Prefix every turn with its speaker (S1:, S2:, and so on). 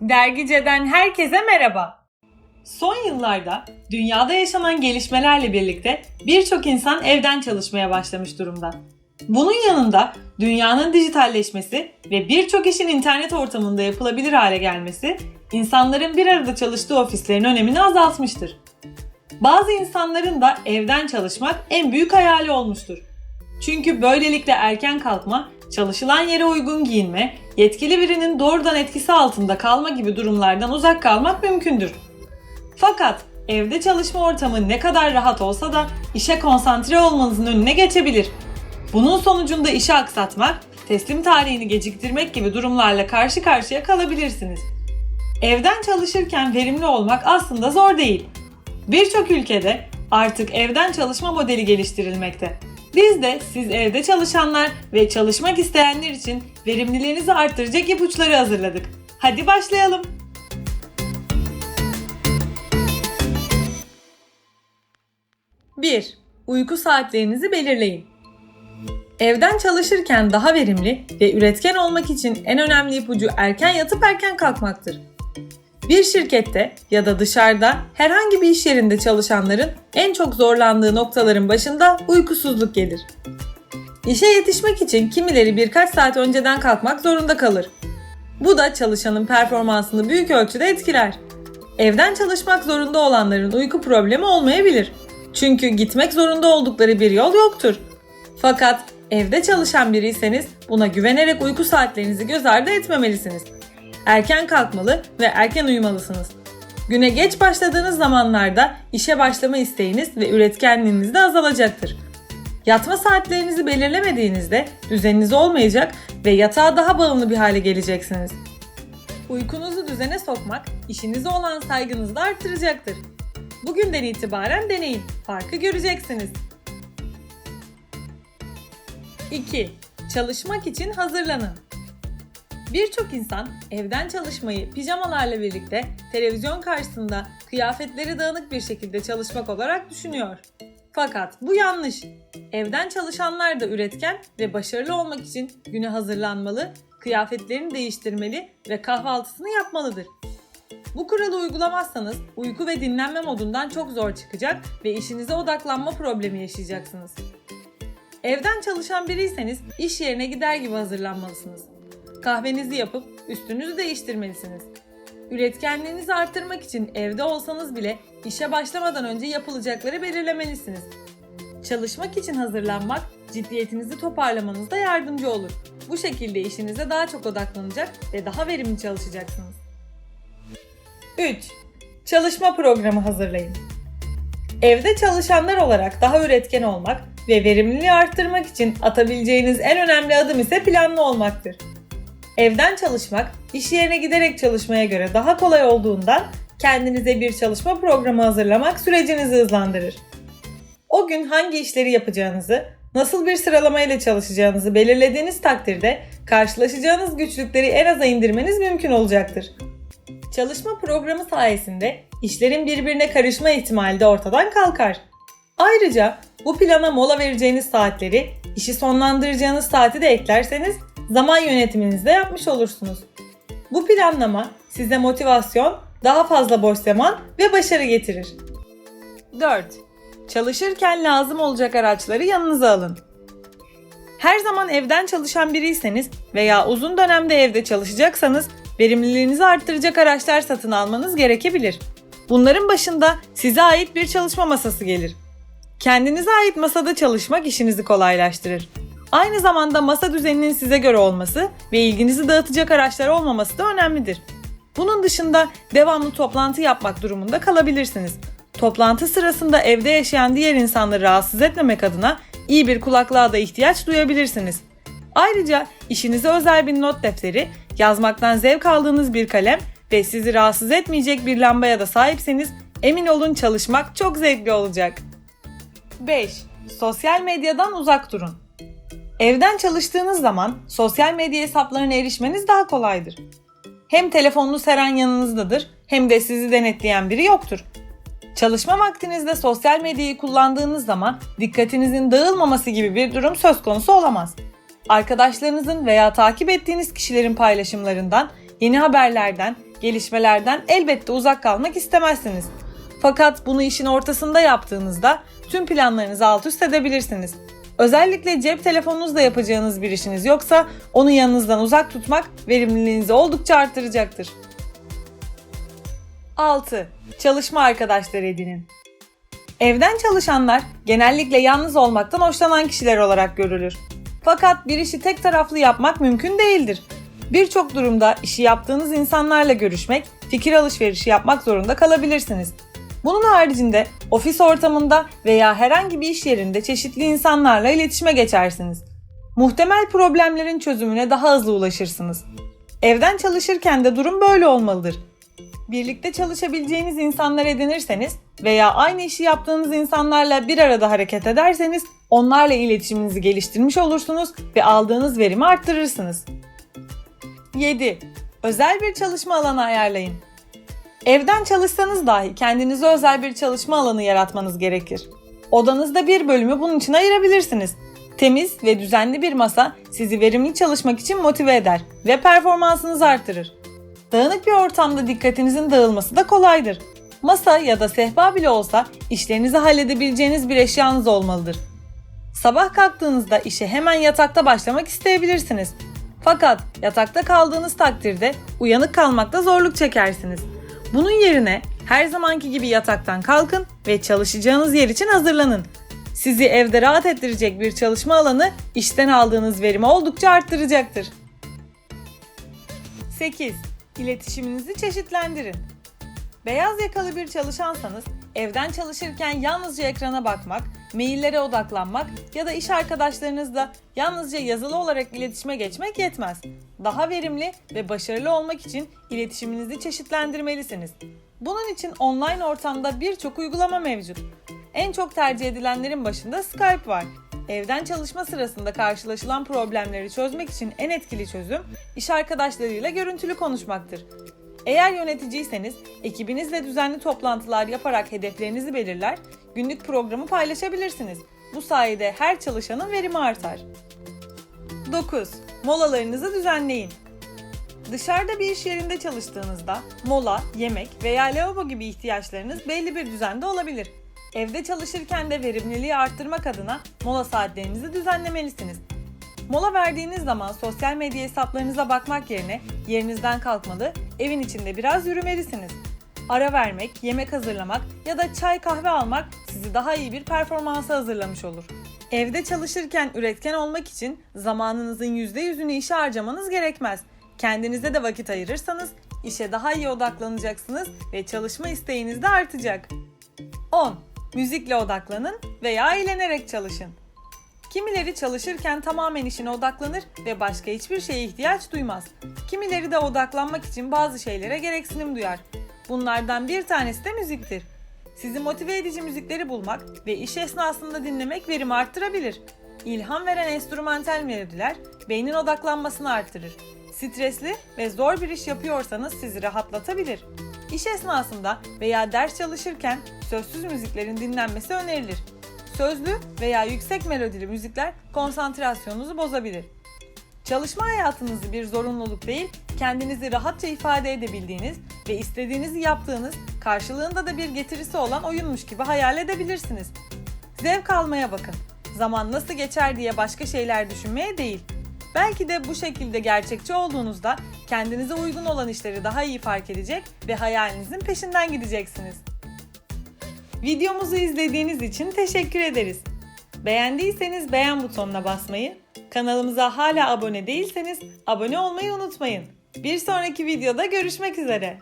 S1: Dergice'den herkese merhaba. Son yıllarda dünyada yaşanan gelişmelerle birlikte birçok insan evden çalışmaya başlamış durumda. Bunun yanında dünyanın dijitalleşmesi ve birçok işin internet ortamında yapılabilir hale gelmesi insanların bir arada çalıştığı ofislerin önemini azaltmıştır. Bazı insanların da evden çalışmak en büyük hayali olmuştur. Çünkü böylelikle erken kalkma, çalışılan yere uygun giyinme, yetkili birinin doğrudan etkisi altında kalma gibi durumlardan uzak kalmak mümkündür. Fakat evde çalışma ortamı ne kadar rahat olsa da işe konsantre olmanızın önüne geçebilir. Bunun sonucunda işi aksatmak, teslim tarihini geciktirmek gibi durumlarla karşı karşıya kalabilirsiniz. Evden çalışırken verimli olmak aslında zor değil. Birçok ülkede artık evden çalışma modeli geliştirilmekte. Biz de siz evde çalışanlar ve çalışmak isteyenler için verimliliğinizi arttıracak ipuçları hazırladık. Hadi başlayalım. Bir, Uyku saatlerinizi belirleyin. Evden çalışırken daha verimli ve üretken olmak için en önemli ipucu erken yatıp erken kalkmaktır. Bir şirkette ya da dışarıda herhangi bir iş yerinde çalışanların en çok zorlandığı noktaların başında uykusuzluk gelir. İşe yetişmek için kimileri birkaç saat önceden kalkmak zorunda kalır. Bu da çalışanın performansını büyük ölçüde etkiler. Evden çalışmak zorunda olanların uyku problemi olmayabilir. Çünkü gitmek zorunda oldukları bir yol yoktur. Fakat evde çalışan biriyseniz buna güvenerek uyku saatlerinizi göz ardı etmemelisiniz. Erken kalkmalı ve erken uyumalısınız. Güne geç başladığınız zamanlarda işe başlama isteğiniz ve üretkenliğiniz de azalacaktır. Yatma saatlerinizi belirlemediğinizde düzeniniz olmayacak ve yatağa daha bağımlı bir hale geleceksiniz. Uykunuzu düzene sokmak işinize olan saygınızı da arttıracaktır. Bugünden itibaren deneyin. Farkı göreceksiniz. 2. Çalışmak için hazırlanın. Birçok insan evden çalışmayı pijamalarla birlikte televizyon karşısında kıyafetleri dağınık bir şekilde çalışmak olarak düşünüyor. Fakat bu yanlış. Evden çalışanlar da üretken ve başarılı olmak için güne hazırlanmalı, kıyafetlerini değiştirmeli ve kahvaltısını yapmalıdır. Bu kuralı uygulamazsanız uyku ve dinlenme modundan çok zor çıkacak ve işinize odaklanma problemi yaşayacaksınız. Evden çalışan biriyseniz iş yerine gider gibi hazırlanmalısınız. Kahvenizi yapıp üstünüzü değiştirmelisiniz. Üretkenliğinizi arttırmak için evde olsanız bile işe başlamadan önce yapılacakları belirlemelisiniz. Çalışmak için hazırlanmak ciddiyetinizi toparlamanızda yardımcı olur. Bu şekilde işinize daha çok odaklanacak ve daha verimli çalışacaksınız. 3. Çalışma programı hazırlayın. Evde çalışanlar olarak daha üretken olmak ve verimliliği arttırmak için atabileceğiniz en önemli adım ise planlı olmaktır. Evden çalışmak, iş yerine giderek çalışmaya göre daha kolay olduğundan kendinize bir çalışma programı hazırlamak sürecinizi hızlandırır. O gün hangi işleri yapacağınızı, nasıl bir sıralamayla çalışacağınızı belirlediğiniz takdirde karşılaşacağınız güçlükleri en aza indirmeniz mümkün olacaktır. Çalışma programı sayesinde işlerin birbirine karışma ihtimali de ortadan kalkar. Ayrıca bu plana mola vereceğiniz saatleri, işi sonlandıracağınız saati de eklerseniz zaman yönetiminizi de yapmış olursunuz. Bu planlama size motivasyon, daha fazla boş zaman ve başarı getirir. 4. Çalışırken lazım olacak araçları yanınıza alın. Her zaman evden çalışan biriyseniz veya uzun dönemde evde çalışacaksanız verimliliğinizi arttıracak araçlar satın almanız gerekebilir. Bunların başında size ait bir çalışma masası gelir. Kendinize ait masada çalışmak işinizi kolaylaştırır. Aynı zamanda masa düzeninin size göre olması ve ilginizi dağıtacak araçlar olmaması da önemlidir. Bunun dışında devamlı toplantı yapmak durumunda kalabilirsiniz. Toplantı sırasında evde yaşayan diğer insanları rahatsız etmemek adına iyi bir kulaklığa da ihtiyaç duyabilirsiniz. Ayrıca işinize özel bir not defteri, yazmaktan zevk aldığınız bir kalem ve sizi rahatsız etmeyecek bir lambaya da sahipseniz emin olun çalışmak çok zevkli olacak. 5. Sosyal medyadan uzak durun. Evden çalıştığınız zaman sosyal medya hesaplarına erişmeniz daha kolaydır. Hem telefonunuz her an yanınızdadır hem de sizi denetleyen biri yoktur. Çalışma vaktinizde sosyal medyayı kullandığınız zaman dikkatinizin dağılmaması gibi bir durum söz konusu olamaz. Arkadaşlarınızın veya takip ettiğiniz kişilerin paylaşımlarından, yeni haberlerden, gelişmelerden elbette uzak kalmak istemezsiniz. Fakat bunu işin ortasında yaptığınızda tüm planlarınızı alt üst edebilirsiniz. Özellikle cep telefonunuzla yapacağınız bir işiniz yoksa onu yanınızdan uzak tutmak verimliliğinizi oldukça arttıracaktır. 6. Çalışma arkadaşları edinin. Evden çalışanlar genellikle yalnız olmaktan hoşlanan kişiler olarak görülür. Fakat bir işi tek taraflı yapmak mümkün değildir. Birçok durumda işi yaptığınız insanlarla görüşmek, fikir alışverişi yapmak zorunda kalabilirsiniz. Bunun haricinde ofis ortamında veya herhangi bir iş yerinde çeşitli insanlarla iletişime geçersiniz. Muhtemel problemlerin çözümüne daha hızlı ulaşırsınız. Evden çalışırken de durum böyle olmalıdır. Birlikte çalışabileceğiniz insanlar edinirseniz veya aynı işi yaptığınız insanlarla bir arada hareket ederseniz onlarla iletişiminizi geliştirmiş olursunuz ve aldığınız verimi arttırırsınız. 7. Özel bir çalışma alanı ayarlayın. Evden çalışsanız dahi kendinize özel bir çalışma alanı yaratmanız gerekir. Odanızda bir bölümü bunun için ayırabilirsiniz. Temiz ve düzenli bir masa sizi verimli çalışmak için motive eder ve performansınızı artırır. Dağınık bir ortamda dikkatinizin dağılması da kolaydır. Masa ya da sehpa bile olsa işlerinizi halledebileceğiniz bir eşyanız olmalıdır. Sabah kalktığınızda işe hemen yatakta başlamak isteyebilirsiniz. Fakat yatakta kaldığınız takdirde uyanık kalmakta zorluk çekersiniz. Bunun yerine her zamanki gibi yataktan kalkın ve çalışacağınız yer için hazırlanın. Sizi evde rahat ettirecek bir çalışma alanı işten aldığınız verimi oldukça arttıracaktır. 8. İletişiminizi çeşitlendirin. Beyaz yakalı bir çalışansanız evden çalışırken yalnızca ekrana bakmak, maillere odaklanmak ya da iş arkadaşlarınızla yalnızca yazılı olarak iletişime geçmek yetmez. Daha verimli ve başarılı olmak için iletişiminizi çeşitlendirmelisiniz. Bunun için online ortamda birçok uygulama mevcut. En çok tercih edilenlerin başında Skype var. Evden çalışma sırasında karşılaşılan problemleri çözmek için en etkili çözüm iş arkadaşlarıyla görüntülü konuşmaktır. Eğer yöneticiyseniz ekibinizle düzenli toplantılar yaparak hedeflerinizi belirler, günlük programı paylaşabilirsiniz. Bu sayede her çalışanın verimi artar. 9. Molalarınızı düzenleyin. Dışarıda bir iş yerinde çalıştığınızda mola, yemek veya lavabo gibi ihtiyaçlarınız belli bir düzende olabilir. Evde çalışırken de verimliliği arttırmak adına mola saatlerinizi düzenlemelisiniz. Mola verdiğiniz zaman sosyal medya hesaplarınıza bakmak yerine yerinizden kalkmalı, evin içinde biraz yürümelisiniz. Ara vermek, yemek hazırlamak ya da çay kahve almak sizi daha iyi bir performansa hazırlamış olur. Evde çalışırken üretken olmak için zamanınızın %100'ünü işe harcamanız gerekmez. Kendinize de vakit ayırırsanız işe daha iyi odaklanacaksınız ve çalışma isteğiniz de artacak. 10. Müzikle odaklanın veya eğlenerek çalışın. Kimileri çalışırken tamamen işine odaklanır ve başka hiçbir şeye ihtiyaç duymaz. Kimileri de odaklanmak için bazı şeylere gereksinim duyar. Bunlardan bir tanesi de müziktir. Sizi motive edici müzikleri bulmak ve iş esnasında dinlemek verimi arttırabilir. İlham veren enstrümantal melodiler beynin odaklanmasını artırır. Stresli ve zor bir iş yapıyorsanız sizi rahatlatabilir. İş esnasında veya ders çalışırken sözsüz müziklerin dinlenmesi önerilir. Sözlü veya yüksek melodili müzikler konsantrasyonunuzu bozabilir. Çalışma hayatınızı bir zorunluluk değil, kendinizi rahatça ifade edebildiğiniz ve istediğinizi yaptığınız, karşılığında da bir getirisi olan oyunmuş gibi hayal edebilirsiniz. Zevk almaya bakın. Zaman nasıl geçer diye başka şeyler düşünmeye değil. Belki de bu şekilde gerçekçi olduğunuzda kendinize uygun olan işleri daha iyi fark edecek ve hayalinizin peşinden gideceksiniz. Videomuzu izlediğiniz için teşekkür ederiz. Beğendiyseniz beğen butonuna basmayı, kanalımıza hala abone değilseniz abone olmayı unutmayın. Bir sonraki videoda görüşmek üzere.